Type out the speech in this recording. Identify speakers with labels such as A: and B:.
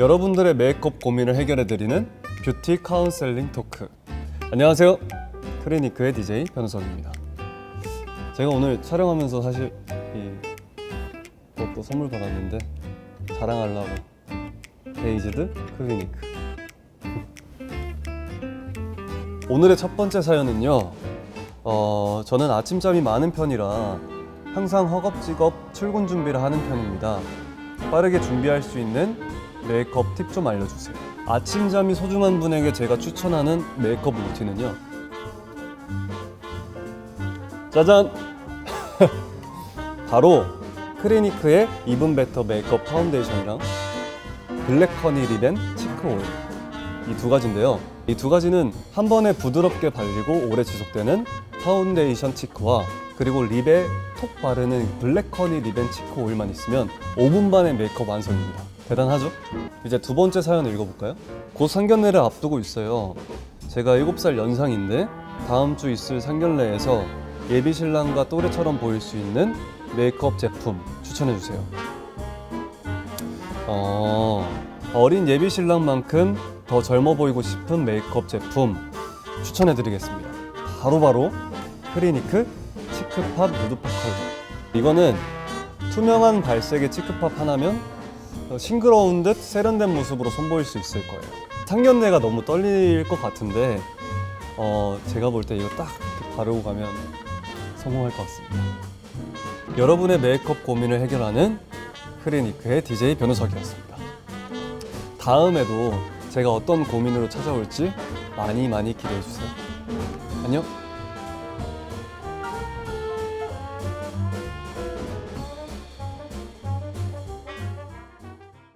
A: 여러분들의 메이크업 고민을 해결해드리는 뷰티 카운셀링 토크. 안녕하세요. 클리니크의 DJ 변우석입니다. 제가 오늘 촬영하면서 사실 이 그것도 선물 받았는데 자랑하려고 데이지드 클리니크. 오늘의 첫 번째 사연은요. 어, 저는 아침잠이 많은 편이라 항상 허겁지겁 출근 준비를 하는 편입니다. 빠르게 준비할 수 있는 메이크업 팁 좀 알려주세요. 아침 잠이 소중한 분에게 제가 추천하는 메이크업 루틴은요. 짜잔! 바로 크리니크의 이븐 베터 메이크업 파운데이션이랑 블랙 허니 립앤 치크 오일 이 두 가지인데요. 이 두 가지는 한 번에 부드럽게 발리고 오래 지속되는 파운데이션 치크와 그리고 립에 톡 바르는 블랙 허니 립앤 치크 오일만 있으면 5분 만에 메이크업 완성입니다. 대단하죠? 이제 두 번째 사연 읽어볼까요? 곧 상견례를 앞두고 있어요. 제가 7살 연상인데 다음 주 있을 상견례에서 예비 신랑과 또래처럼 보일 수 있는 메이크업 제품 추천해 주세요. 어, 어린 예비 신랑만큼 더 젊어 보이고 싶은 메이크업 제품 추천해 드리겠습니다. 바로바로 크리니크 치크팝 누드팝 컬러. 이거는 투명한 발색의 치크팝 하나면 어, 싱그러운 듯 세련된 모습으로 선보일 수 있을 거예요. 상견례가 너무 떨릴 것 같은데 어, 제가 볼 때 이거 딱 바르고 가면 성공할 것 같습니다. 여러분의 메이크업 고민을 해결하는 크리니크의 DJ 변우석이었습니다. 다음에도 제가 어떤 고민으로 찾아올지 많이 많이 기대해 주세요. 안녕.